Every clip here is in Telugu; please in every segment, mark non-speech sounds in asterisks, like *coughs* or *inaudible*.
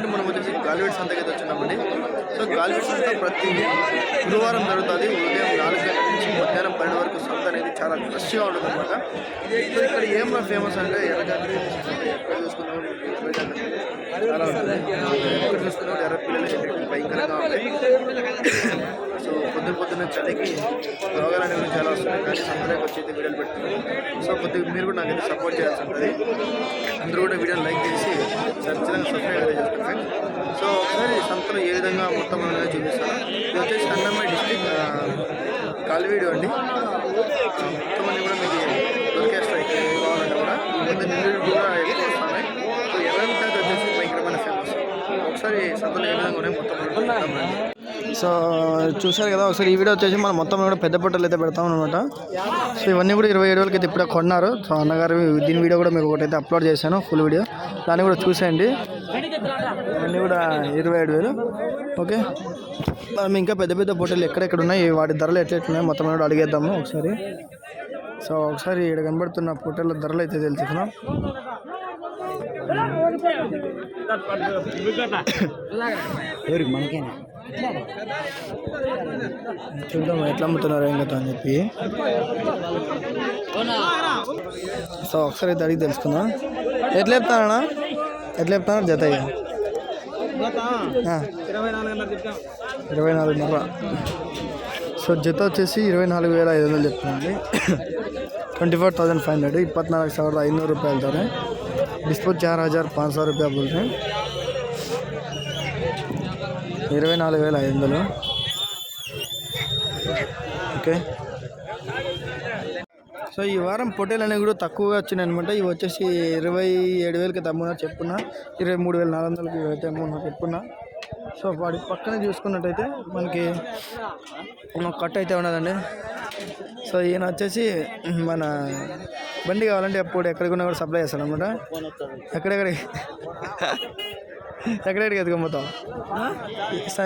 ప్రజెంట్ మనం వచ్చేసి గాలివేట్ సంతకి అయితే వచ్చినామండి. సో గాలివేట్ సంత ప్రతి గురువారం జరుగుతుంది. ఉదయం నాలుగు గంటల నుంచి మధ్యాహ్నం పన్నెండు వరకు సంత అనేది చాలా రష్గా ఉంటుంది అనమాట సో ఇక్కడ ఏం ఫేమస్ అంటే ఎర్రగడ్డ ఎక్కడ చూసుకున్నాం చాలా ఎక్కడ చూసుకున్నాం ఎర్ర పిల్లలు భయంకరంగా ఉంటాయి. సో పొద్దున పొద్దున్న చలికి రోగాలు అనేవి చాలా వస్తున్నాయి. కానీ సందర్భంగా వచ్చి అయితే వీడియోలు పెడుతున్నాం సో కొద్దిగా మీరు కూడా నాకైతే సపోర్ట్ చేయాల్సి ఉంటుంది. అందరూ కూడా వీడియో లైక్ చేసి ఖచ్చితంగా సబ్స్క్రైబ్ అయితే చేసుకోండి. సో ఒకసారి సంతలో ఏ విధంగా మొత్తం అనేది చూపిస్తాను. ఇది వచ్చేసి అన్నమయ్య డిస్టిక్ కాలివీడు అండి. మొత్తం అన్ని కూడా మీకు దొరికేస్తాయి. ఇక్కడ కావాలంటే కూడా. ఈ మధ్య కూడా ఎక్కువ వస్తున్నాయి. సో ఎర్రని వచ్చేసి భయంకరమైన ఫేమస్ ఒకసారి సంతలో ఏ విధంగా ఉన్నాయి మొత్తం సో చూసారు కదా ఒకసారి ఈ వీడియో వచ్చేసి మనం మొత్తం కూడా పెద్ద పొట్టలు అయితే పెడతాం అనమాట సో ఇవన్నీ కూడా ఇరవై ఏడు వేలకి అయితే ఇప్పుడే కొన్నారు. సో అన్నగారు దీని వీడియో కూడా మీకు ఒకటైతే అప్లోడ్ చేశాను ఫుల్ వీడియో దాన్ని కూడా చూసేయండి. ఇవన్నీ కూడా ఇరవై ఏడు వేలు. ఓకే? మనం ఇంకా పెద్ద పెద్ద పొట్టలు ఎక్కడెక్కడ ఉన్నాయి? వాటి ధరలు ఎట్లెట్లున్నాయి? మొత్తం కూడా అడిగేద్దాము ఒకసారి. సో ఒకసారి ఇక్కడ కనబడుతున్న పొట్టల ధరలు అయితే తెలుసుకున్నాం *coughs* ఎవరికి? మనకేనా? చూద్దాం ఎట్లా అమ్ముతున్నారు ఏం కదా అని చెప్పి సో ఒకసారి అయితే అడిగి తెలుసుకుందాం ఎట్లా చెప్తానా ఎట్లా చెప్తాను జత ఇరవై నాలుగున్నర సో జత వచ్చేసి ఇరవై నాలుగు వేల ఐదు వందలు చెప్తున్నాండి twenty four thousand five hundred इपत्नाक सवि ईनूर रुपये हेल्तर डिस्पोज चार हज़ार पाँच सौ रुपया बोल रहे हैं ఇరవై నాలుగు వేల ఐదు వందలు. ఓకే. సో ఈ వారం పొటేలు అనేవి కూడా తక్కువగా వచ్చినాయి అనమాట ఇవి వచ్చేసి ఇరవై ఏడు వేలకి తమ్మున చెప్పున్నా. ఇరవై మూడు వేల నాలుగు వందలకి అయితే అమ్మున్నా చెప్పున్నా. సో వాడి పక్కన చూసుకున్నట్టయితే మనకి కట్ అయితే ఉన్నదండి. సో ఈయన వచ్చేసి మన బండి కావాలంటే ఎప్పుడు ఎక్కడికి కూడా సప్లై చేస్తాడు అనమాట ఎక్కడెక్కడికి? ఎక్కడెక్కడికి ఎత్తుకోపోతాం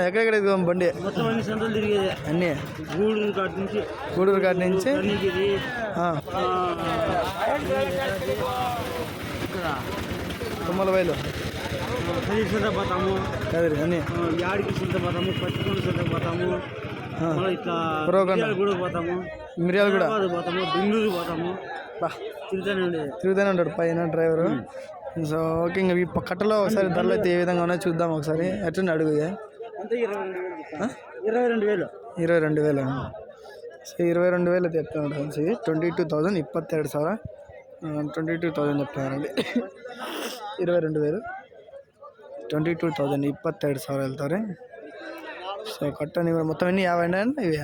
ఎక్కడెక్కడ ఎత్తుకోం బండి? మొత్తం అన్ని సంతలు తిరిగేదే. అన్నీ? గూడూరు కాటి నుంచి. గూడూరు కాటి నుంచి? తుమ్మల బయలు పోతాము కదిరి అన్నీ? యాడికి సంత పోతాము పచ్చికొండ సంత పోతాము ఇట్లా పోతాము. బెంగళూరు పోతాము తిరుగుతూనే ఉండేది. తిరుగుతూనే ఉంటాడు పైన డ్రైవరు. సో ఓకే ఇంకా ఈ కట్టలో ఒకసారి ధరలు అయితే ఏ విధంగా ఉన్నాయో చూద్దాం ఒకసారి. అట్లనే అడుగు ఇరవై రెండు వేలు ఇరవై రెండు వేలు. సో ఇరవై రెండు వేలు అయితే చెప్తున్నాడు ట్వంటీ టూ థౌజండ్ ఇప్పత్తేడు సార్ ట్వంటీ టూ థౌజండ్ చెప్తానండి ఇరవై రెండు వేలు. ట్వంటీ టూ థౌజండ్ ఇప్పత్తేడు సార్ వెళ్తారు. సో కట్టని మొత్తం ఎన్ని? యాభై అండి ఇవి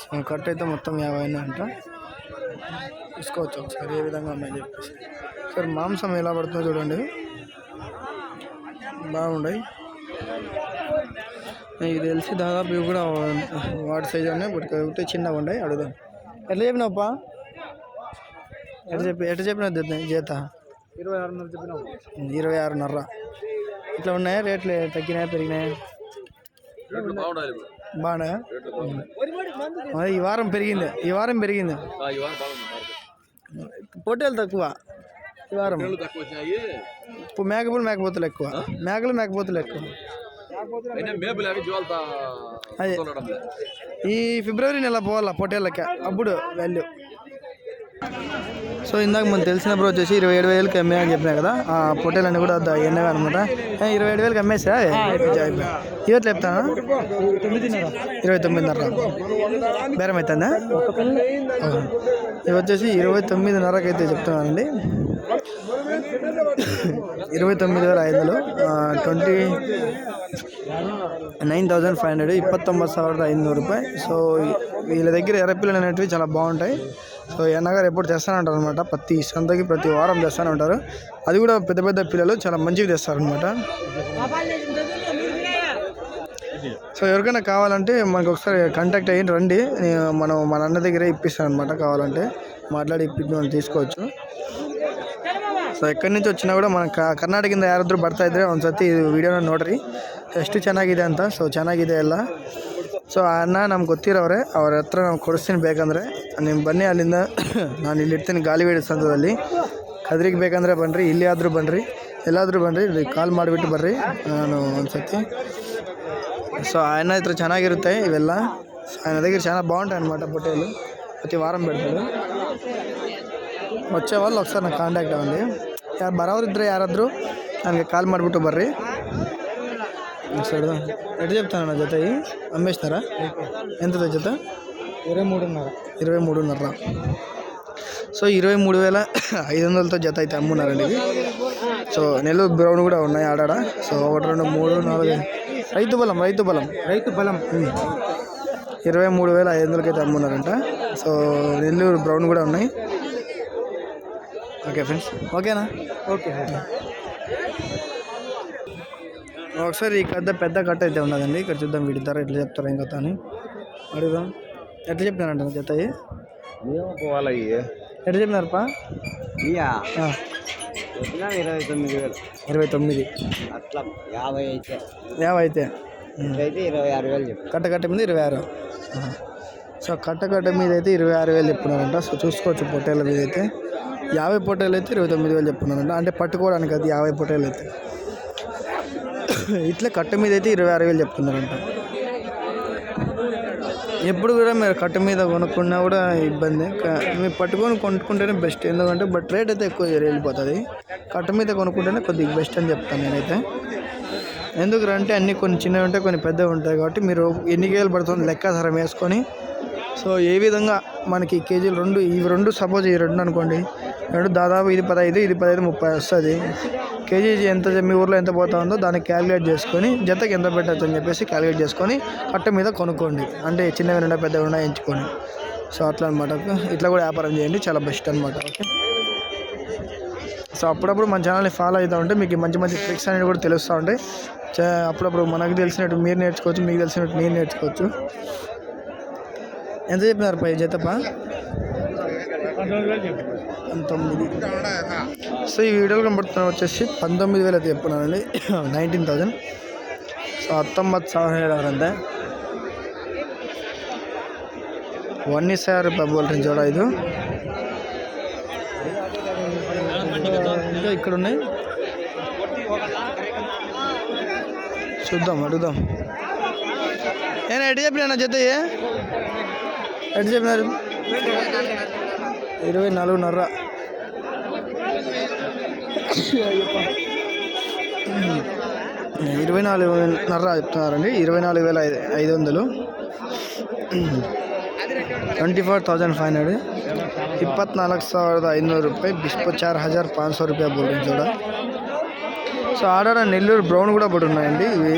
సో కట్ అయితే మొత్తం యాభై అంట. చూసుకోవచ్చు ఒకసారి ఏ విధంగా ఉన్నాయని చెప్పేసి. సార్ మాంసం ఎలా పడుతుందో చూడండి. బాగుంటాయి ఇది తెలిసి దాదాపు ఇవి కూడా వాటి సైజ్ ఉన్నాయి బట్ ఒకటి చిన్నగా ఉన్నాయి అడుగుదాం. ఎట్లా చెప్పినావుపా ఎట్లా చెప్పి ఎట్లా చెప్పినా చేత ఇరవై ఆరున్నర చెప్పినావు. ఇరవై ఆరున్నర. ఇట్లా ఉన్నాయా? రేట్లు తగ్గినాయా పెరిగినాయా? బాగున్నాయా అదే ఈ వారం పెరిగింది. ఈ వారం పెరిగింది. పొట్టేలు తక్కువ ఈ వారం. ఇప్పుడు మేకపోలు మేకపోతులు ఎక్కువ. మేకలు మేకపోతులు ఎక్కువ. అదే ఈ ఫిబ్రవరి నెల పోవాలా పొట్టేళ్ళకి అప్పుడు వాల్యూ సో ఇందాక మనకు తెలిసిన బ్రో వచ్చేసి ఇరవై ఏడు వేలకి అమ్మే అని చెప్పినా కదా ఆ పొట్టేలు అన్నీ కూడా ఎన్నగా అనమాట ఇరవై ఏడు వేలకి అమ్మేసా ఇవట్లు చెప్తాను? ఇరవై తొమ్మిదిన్నర. బేరం అవుతుందా ఇవి వచ్చేసి ఇరవై తొమ్మిదిన్నరకు అయితే చెప్తున్నానండి. ఇరవై తొమ్మిది వేల ఐదులో twenty nine thousand five hundred ఇప్పತ್ತొమ్మిది ఐదు నూరు ರೂಪಾಯಿ సో వీళ్ళ దగ్గర ఎర్రపిల్లలు అనేటివి చాలా బాగుంటాయి. సో ఎన్నగారు ఎప్పుడు తెస్తానే ఉంటారు అనమాట ప్రతి సంతకి ప్రతి వారం తెస్తానే ఉంటారు అది కూడా పెద్ద పెద్ద పిల్లలు చాలా మంచివి తెస్తారనమాట సో ఎవరికైనా కావాలంటే మనకు ఒకసారి కాంటాక్ట్ అయ్యి రండి నేను మనం మన అన్న దగ్గరే ఇప్పిస్తాను అనమాట కావాలంటే ಮಾತಾಡಿ ಇಪ್ಪಿದ್ದು మనం తీసుకోవచ్చు ಸೊ ಎಕ್ಕಡಿ నుంచి వచ్చినా ಕೂಡ మన ಕ- ಕರ್ನಾಟಕದಿಂದ ಯಾರಾದರೂ ಬರ್ತಾ ಇದ್ರೆ ಒಂದ್ಸತಿ ವಿಡಿಯೋನ ನೋಡ್ರಿ ಎಷ್ಟು ಚೆನ್ನಾಗಿದೆ ಅಂತ ಸೊ ಚೆನ್ನಾಗಿದೆ ಎಲ್ಲ ಸೊ ಅಣ್ಣ ನಮ್ಗೆ ಗೊತ್ತಿರೋರೆ ಅವ್ರ ಹತ್ರ ನಾವು ಕೊಡಿಸ್ತೀನಿ ಬೇಕಂದರೆ. ನಿಮ್ಮ ಬನ್ನಿ ಅಲ್ಲಿಂದ. *coughs* ನಾನು ಇಲ್ಲಿ ಇರ್ತೀನಿ ಗಾಲಿವೇಡಿ ಸಂಘದಲ್ಲಿ. ಕದ್ರಿಗೆ ಬೇಕಂದರೆ ಬನ್ನಿರಿ ಇಲ್ಲಿ ಆದರೂ ಬನ್ನಿರಿ ಎಲ್ಲಾದರೂ ಬನ್ನಿರಿ ಕಾಲ್ ಮಾಡಿಬಿಟ್ಟು ಬರ್ರಿ. ನಾನು ಒಂದು ಸತಿ ಸೊ ఆయన ఇతర చెన్నాగిరుతాయి ఇవెల్ల ఆయన దగ్గర చాలా బాగుంటాయి అనమాట పొట్టేలు ప్రతి వారం పెడతాడు వచ్చే వాళ్ళు ಕಾಂಟ್ಯಾಕ್ಟ್ నాకు కాంటాక్ట్ అవ్వండి ಯಾರು ಬರೋರಿದ್ದರೆ ಯಾರಾದರೂ ನನಗೆ ಕಾಲ್ ಮಾಡಿಬಿಟ್ಟು ಬರ್ರಿ. సరే ఎట్లా చెప్తానన్న జత ఇవి అమ్మేసినారా ఎంత జత? ఇరవై మూడున్నర. ఇరవై మూడున్నర. సో ఇరవై మూడు వేల ఐదు వందలతో జత అయితే అమ్మున్నారండి ఇవి సో నెల్లూరు బ్రౌన్ కూడా ఉన్నాయి ఆడాడ. సో ఒకటి రెండు మూడు నాలుగు రైతు బలం రైతు బలం. రైతు బలం. ఇరవై మూడు వేల ఐదు వందలకి అయితే అమ్మున్నారంట. సో నెల్లూరు బ్రౌన్ కూడా ఉన్నాయి. Okay friends. ఓకేనా? ఓకే. ఒకసారి ఈ కథ పెద్ద కట్ట అయితే ఉన్నదండి. ఇక్కడ చూద్దాం వీడి ధర ఎట్లా చెప్తారు ఇంకా అని. అడుగుదాం. ఎట్లా చెప్పినారంట జత ఎట్లా ఆ, ఇరవై తొమ్మిది వేలు. ఇరవై తొమ్మిది. అట్లా యాభై అయితే. యాభై అయితే. అయితే ఇరవై ఆరు వేలు చెప్పు కట్ట కట్ట మీద ఇరవై ఆరు. సో కట్ట కట్ట మీద అయితే ఇరవై ఆరు వేలు చెప్పున్నారంట సో చూసుకోవచ్చు పొట్టేల మీద అయితే. యాభై పొట్టేలు అయితే ఇరవై తొమ్మిది వేలు చెప్పున్నారంట అంటే పట్టుకోవడానికి అది యాభై పొట్టేలు అయితే. ఇట్లా కట్ట మీద అయితే ఇరవై ఆరు వేలు చెప్తున్నారంట. ఎప్పుడు కూడా మీరు కట్ట మీద కొనుక్కున్నా కూడా ఇబ్బంది. మీరు పట్టుకొని కొనుక్కుంటేనే బెస్ట్ ఎందుకంటే బట్ రేట్ అయితే ఎక్కువ వెళ్ళిపోతుంది. కట్ట మీద కొనుక్కుంటేనే కొద్దిగా బెస్ట్ అని చెప్తాను నేనైతే. ఎందుకు అంటే అన్ని కొన్ని చిన్నవి ఉంటాయి కొన్ని పెద్దవి ఉంటాయి కాబట్టి మీరు ఎన్ని కేజీలు పడుతుంది సరం వేసుకొని. సో ఏ విధంగా మనకి కేజీలు రెండు ఇవి రెండు సపోజ్ ఈ రెండు అనుకోండి. రెండు దాదాపు ఇది పదహైదు ఇది పదహైదు ముప్పై వస్తుంది. కేజీ ఎంత మీ ఊర్లో ఎంత పోతా ఉందో దాన్ని క్యాలిక్యులేట్ చేసుకొని జతకి ఎంత పెట్టచ్చు అని చెప్పేసి క్యాలిక్యులేట్ చేసుకొని కట్ట మీద కొనుక్కోండి. అంటే చిన్నవి ఉండే పెద్దవి ఉన్నాయి ఎంచుకొని. సో అట్లా అనమాట ఇట్లా కూడా వ్యాపారం చేయండి చాలా బెస్ట్ అనమాట ఓకే? సో అప్పుడప్పుడు మన ఛానల్ని ఫాలో అవుతూ ఉంటే మీకు మంచి మంచి ట్రిక్స్ అనేవి కూడా తెలుస్తూ ఉంటాయి. అప్పుడప్పుడు మనకు తెలిసినట్టు మీరు నేర్చుకోవచ్చు మీకు తెలిసినట్టు నేను నేర్చుకోవచ్చు. ఎంత చెప్పినారు పై జతపా? పంతొమ్మిది సో ఈ వీడియోలో కనబడుతున్న వచ్చేసి పంతొమ్మిది వేలు అయితే చెప్పున్నానండి నైన్టీన్ థౌజండ్ సో ಹತ್ತೊಂಬತ್ತು ಸಾವಿರ ಹೇಳೋರಂತೆ ಒನ್ನೇ ಸಾವಿರ ರೂಪಾಯಿ ಬೋಲ್ರಿ ಜೋಳ ಇದು ఇంకా ఇక్కడ ఉన్నాయి చూద్దాం అడుగుదాం నేను ఎటు చెప్పినా జత ఎటు చెప్పినారు ఇరవై నాలుగున్నర ఇరవై నాలుగున్నర చెప్తున్నారండి ఇరవై నాలుగు వేల ఐదు ఐదు వందలు twenty four thousand five hundred ಇಪ್ಪತ್ನಾಲ್ಕು ಸಾವಿರದ ಐನೂರು ರೂಪಾಯಿ ಇಪ್ಪತ್ತಾರು హజార్ పాంచ్ సో రూపాయ బోల్డింగ్ చూడ సో ఆడాడ నెల్లూరు బ్రౌన్ కూడా పడి ఉన్నాయండి ఇవి.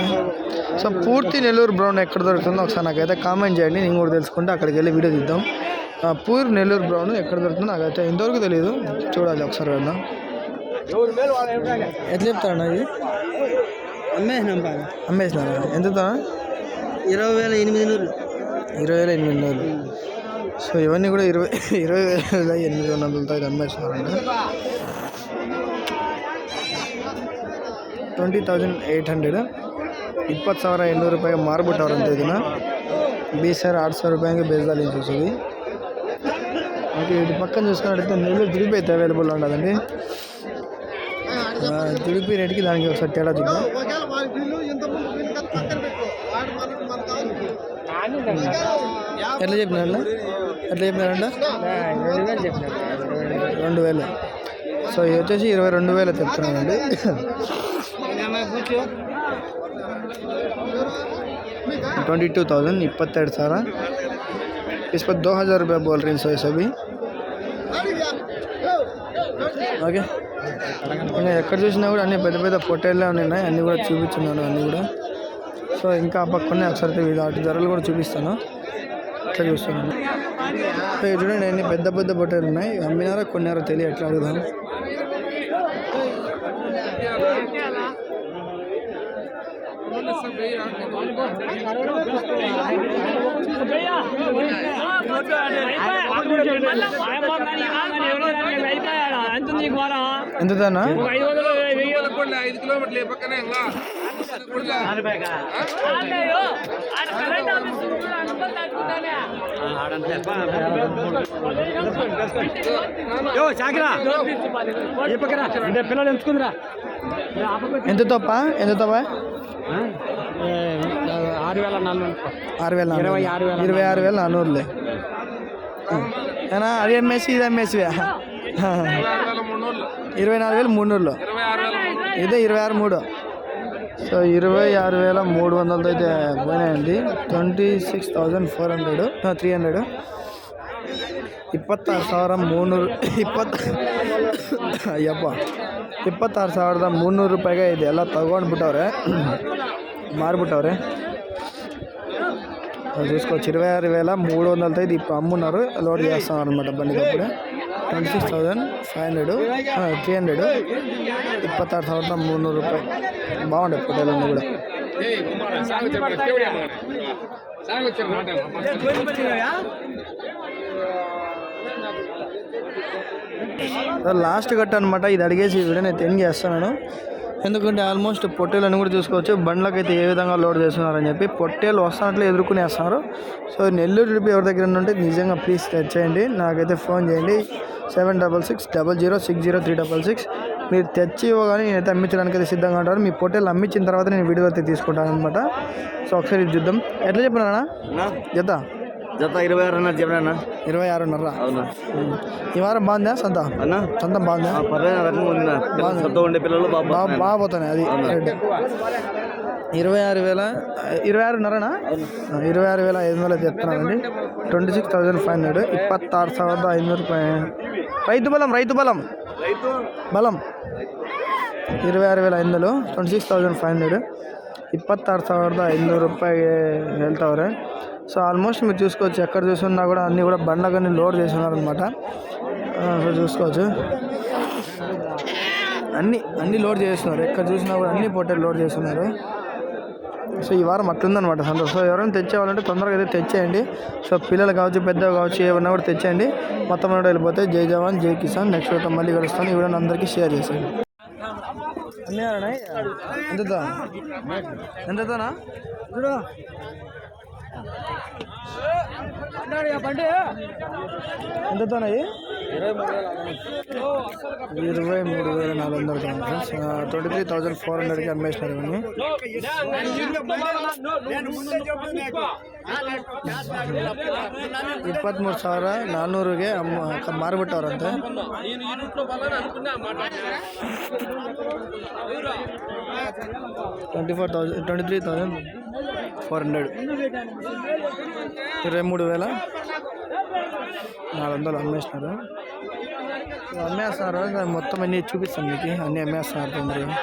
సో పూర్తి నెల్లూరు బ్రౌన్ ఎక్కడ దొరుకుతుందో ఒకసారి నాకైతే కామెంట్ చేయండి నేను కూడా తెలుసుకుంటే అక్కడికి వెళ్ళి వీడియో తీద్దాం. ఆ, పూర్ నెల్లూరు బ్రౌన్ ఎక్కడ దొరుకుతుందో నాకైతే ఇంతవరకు తెలియదు చూడాలి ఒకసారి వెళ్దాం. ఎట్లా చెప్తారన్న ఇది? అమ్మేసినాం బాగా అమ్మేసినారా ఎంత ఇరవై వేల ఎనిమిది నూరు. ఇరవై వేల ఎనిమిది వందలు సో ఇవన్నీ కూడా ఇరవై ఇరవై వేల ఎనిమిది వందలతో ఇది అమ్మేస్తున్నారండి. ಟ್ವೆಂಟಿ ತೌಸಂಡ್ ಏಯ್ಟ್ ಹಂಡ್ರೆಡ್ ಇಪ್ಪತ್ತು ಸಾವಿರ ಎನ್ನೂರು ರೂಪಾಯಿಗೆ ಮಾರ್ಬಿಟ್ಟವ್ರಂತೆ ಇದನ್ನ బీస్ సార్ ఆరు సార్ రూపాయలకి బేజాలి చూసేది ఓకే ఇటు పక్కన చూసుకున్నట్టయితే నెల్లూరు జుడిపి అయితే అవైలబుల్ ఉండదండి జుడిపి రేట్కి దానికి ఒకసారి తేడా చూద్దాం ఎట్లా చెప్పినారు ఎట్లా చెప్పినారంట రెండు వేలు చెప్పిన రెండు వేలు సో ఇది వచ్చేసి ఇరవై రెండు వేలు చెప్తున్నానండి ಓಕೆ ट्वेंटी टू थाउज़ेंड इपत् सवि इस पर दो हज़ार रुपया बोल रही सो सभी ओके एक् चूस अभी फ़ोटो अभी चूप्चुना अभी सो इंका पकने धरल चूपा अच्छा चूस्त चूँ अभी फोटोलनाई अम्मीनारा को ఐదు కిలోమీటర్లు పక్కనే పిల్లలు ఎంచుకుందిరా. ఎంత తప్ప? ఎంత తప్ప? ఆరు వేల నాలుగు ఆరు వేల ఇరవై ఆరు వేల ఇరవై ఆరు వేల నానూరులే ಏನೋ ಅದು ಎಂ ಎಸ್ ಇದೆ ಎಂ ಎಸ್ಗೆ ಹಾಂ ಹಾಂ ಇರವೈ ನಾರು ವೆ ಮುನ್ನೂರುಲು ಇದೆ ಇರವೈ ಆರು ಮೂಡು. ಸೊ ಇರವೈ ಆರುವೆಲ ಮೂಡು ಒಂದೈತೆ ಗೊನೆ ಅಂಡಿ twenty six thousand four hundred three hundred ಇಪ್ಪತ್ತಾರು ಸಾವಿರ ಮುನ್ನೂರು, ಇಪ್ಪತ್ತು, ಅಯ್ಯಪ್ಪ. ಇಪ್ಪತ್ತಾರು ಸಾವಿರದ ಮುನ್ನೂರು ರೂಪಾಯ್ಗೆ ಇದೆಲ್ಲ ತಗೊಂಡ್ಬಿಟ್ಟವ್ರೆ. ಮಾರಿಬಿಟ್ಟವ್ರೆ. చూసుకోవచ్చు. ఇరవై ఆరు వేల మూడు వందలతో ఇది ఇప్పుడు అమ్మున్నారు. లోడ్ చేస్తున్నారు అనమాట బండికి అప్పుడు twenty six thousand five hundred. Three hundred. ఇప్పತ್ತಾరు thousand మూడు నూరు రూపాయలు. బాగుండే ఫోటోలు అన్నీ కూడా. లాస్ట్ కట్ అనమాట ఇది అడిగేసి వీడియో నేను? ఎండ్ ఎందుకంటే ఆల్మోస్ట్ పొట్టేలను కూడా చూసుకోవచ్చు. బండ్లకు అయితే ఏ విధంగా లోడ్ చేస్తున్నారని చెప్పి పొట్టేలు వస్తున్నట్లు ఎదుర్కొనేస్తున్నారు సో నెల్లూరు ట్రిప్ ఎవరి దగ్గర ఉంటే నిజంగా ప్లీజ్ తెచ్చేయండి నాకైతే ఫోన్ చేయండి. Seven double six double zero six zero three double six. మీరు తెచ్చి ఇవ్వగానే నేనైతే అమ్మించడానికి అయితే సిద్ధంగా ఉంటాను. మీ పొట్టేలు అమ్మించిన తర్వాత నేను వీడియో అయితే తీసుకుంటాను అనమాట సో ఒకసారి ఇది చూద్దాం. ఎట్లా చెప్పినా జత? జత ఇరవై ఆరున్నర చెప్పినా ఇరవై ఆరున్నర అవునా ఈ వారం బాగుందా సొంత అన్నా సొంత బాగుందా పర్లేదు రకం ఉందా సొంత ఉండే పిల్లలు బాగా పోతున్నాయి అది ఇరవై ఆరు వేల ఇరవై ఆరున్నరనా ఇరవై ఆరు వేల ఐదు వందలు చెప్తున్నానండి twenty six thousand five hundred ఇప్పತ್ತಾరు ಸಾವಿರದ ಐನೂರು ರೂಪಾಯಿ రైతు బలం రైతు బలం బలం ಇರವೈ ಆರು ವೇಲ ಐನೂರು twenty six thousand five hundred ಇಪ್ಪತ್ತಾರು ಸಾವಿರದ ಐನೂರು ರೂಪಾಯಿಗೆ ಹೇಳ್ತಾವ್ರೆ సో ఆల్మోస్ట్ మీరు చూసుకోవచ్చు ఎక్కడ చూసుకున్నా కూడా అన్నీ కూడా బండ్లకన్నీ లోడ్ చేస్తున్నారనమాట సో చూసుకోవచ్చు. అన్నీ అన్నీ లోడ్ చేస్తున్నారు. ఎక్కడ చూసినా కూడా అన్ని పొట్టేలు లోడ్ చేస్తున్నారు. సో ఈ వారం అట్లుందనమాట సంతోషం. సో ఎవరైనా తెచ్చేవాళ్ళంటే తొందరగా అయితే తెచ్చేయండి. సో పిల్లలు కావచ్చు పెద్దలు కావచ్చు ఏమన్నా కూడా తెచ్చేయండి. మొత్తం కూడా వెళ్ళిపోతే జై జవాన్ జై కిసాన్. నెక్స్ట్ వీడియో మళ్ళీ కలుస్తాను. ఈ వీడియోని అందరికీ షేర్ చేసేయండి. ఎంతతో? ఎంతతోనా? ఎంతతోనాయి ఇరవై మూడు వేల నాలుగు వందలు friends twenty three thousand four హండ్రెడ్కి అమ్మేసినారు ఇవన్నీ ಇಪ್ಪತ್ತ್ಮೂರು ಸಾವಿರ ನಾನ್ನೂರಿಗೆ ಅಮ್ಮ ಮಾರಿಬಿಟ್ಟವ್ರಂತೆ నేను ఈ రూట్లో పోవాలని అనుకున్నా మాట ట్వంటీ four hundred. ఇరవై మూడు వేల నాలుగు వందలు అమ్మేసినారు. అమ్మేస్తున్నారు. మొత్తం అన్నీ చూపిస్తాను మీకు. అన్నీ అమ్మేస్తున్నారు తొందరగా.